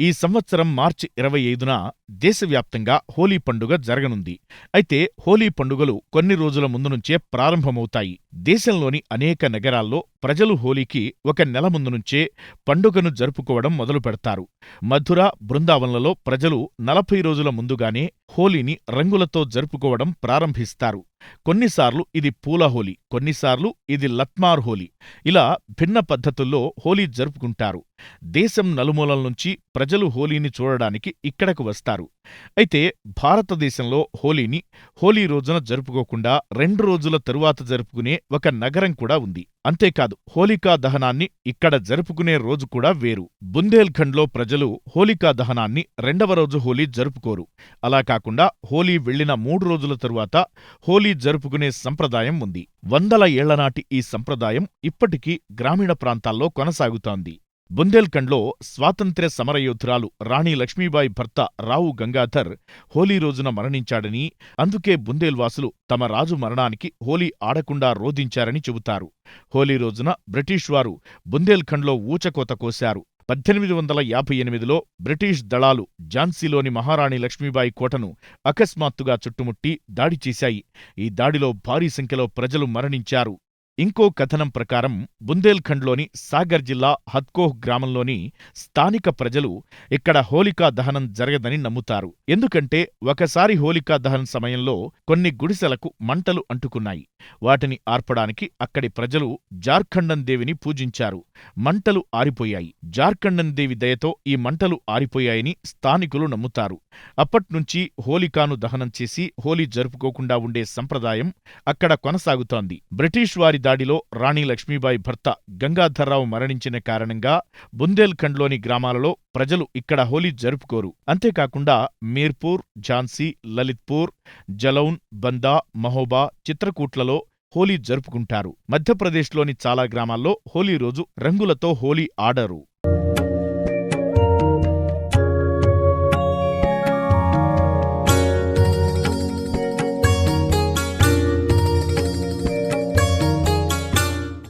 ఈ సంవత్సరం మార్చి ఇరవై ఐదున దేశవ్యాప్తంగా హోలీ పండుగ జరగనుంది. అయితే హోలీ పండుగలు కొన్ని రోజుల ముందు నుంచే ప్రారంభమవుతాయి. దేశంలోని అనేక నగరాల్లో ప్రజలు హోలీకి ఒక నెల ముందు నుంచే పండుగను జరుపుకోవడం మొదలు పెడతారు మధుర బృందావనంలో ప్రజలు నలభై రోజుల ముందుగానే హోలీని రంగులతో జరుపుకోవడం ప్రారంభిస్తారు. కొన్నిసార్లు ఇది పూల హోలీ కొన్నిసార్లు ఇది లత్మార్ హోలీ. ఇలా భిన్న పద్ధతుల్లో హోలీ జరుపుకుంటారు. దేశం నలుమూలల నుంచి ప్రజలు హోలీని చూడడానికి ఇక్కడకు వస్తారు. అయితే భారతదేశంలో హోలీని హోలీ రోజున జరుపుకోకుండా రెండు రోజుల తరువాత జరుపుకునే ఒక నగరం కూడా ఉంది. అంతేకాదు హోలికా దహనాన్ని ఇక్కడ జరుపుకునే రోజు కూడా వేరు. బుందేల్ఖండ్లో ప్రజలు హోలికా దహనాన్ని రెండవ రోజు హోలీ జరుపుకోరు. అలా కాకుండా హోలీ వెళ్ళిన మూడు రోజుల తరువాత హోలీ జరుపుకునే సంప్రదాయం ఉంది. వందల ఏళ్ళనాటి ఈ సంప్రదాయం ఇప్పటికీ గ్రామీణ ప్రాంతాల్లో కొనసాగుతోంది. బుందేల్ఖండ్లో స్వాతంత్ర్య సమరయోధురాలు రాణి లక్ష్మీబాయి భర్త రావు గంగాధర్ హోలీ రోజున మరణించాడని అందుకే బుందేల్వాసులు తమ రాజు మరణానికి హోలీ ఆడకుండా రోధించారని చెబుతారు. హోలీ రోజున బ్రిటిష్ వారు బుందేల్ఖండ్లో ఊచకోత కోశారు. పద్దెనిమిది వందల యాభై ఎనిమిదిలో బ్రిటిష్ దళాలు ఝాన్సీలోని మహారాణి లక్ష్మీబాయి కోటను అకస్మాత్తుగా చుట్టుముట్టి దాడి చేశాయి. ఈ దాడిలో భారీ సంఖ్యలో ప్రజలు మరణించారు. ఇంకో కథనం ప్రకారం బుందేల్ఖండ్లోని సాగర్ జిల్లా హత్కోహ్ గ్రామంలోని స్థానిక ప్రజలు ఇక్కడ హోలికా దహనం జరగదని నమ్ముతారు. ఎందుకంటే ఒకసారి హోలికా దహనం సమయంలో కొన్ని గుడిసెలకు మంటలు అంటుకున్నాయి. వాటిని ఆర్పడానికి అక్కడి ప్రజలు జార్ఖండన్ దేవిని పూజించారు. మంటలు ఆరిపోయాయి. జార్ఖండన్ దేవి దయతో ఈ మంటలు ఆరిపోయాయని స్థానికులు నమ్ముతారు. అప్పట్నుంచి హోలికాను దహనం చేసి హోలీ జరుపుకోకుండా ఉండే సంప్రదాయం అక్కడ కొనసాగుతోంది. బ్రిటిష్ వారి దాడిలో రాణి లక్ష్మీబాయి భర్త గంగాధర్రావు మరణించిన కారణంగా బుందేల్ఖండ్లోని గ్రామాలలో ప్రజలు ఇక్కడ హోలీ జరుపుకోరు. అంతేకాకుండా మీర్పూర్ ఝాన్సీ లలిత్పూర్ జలౌన్ బందా మహోబా చిత్రకూట్లలో హోలీ జరుపుకుంటారు. మధ్యప్రదేశ్లోని చాలా గ్రామాల్లో హోలీ రోజు రంగులతో హోలీ ఆడరు.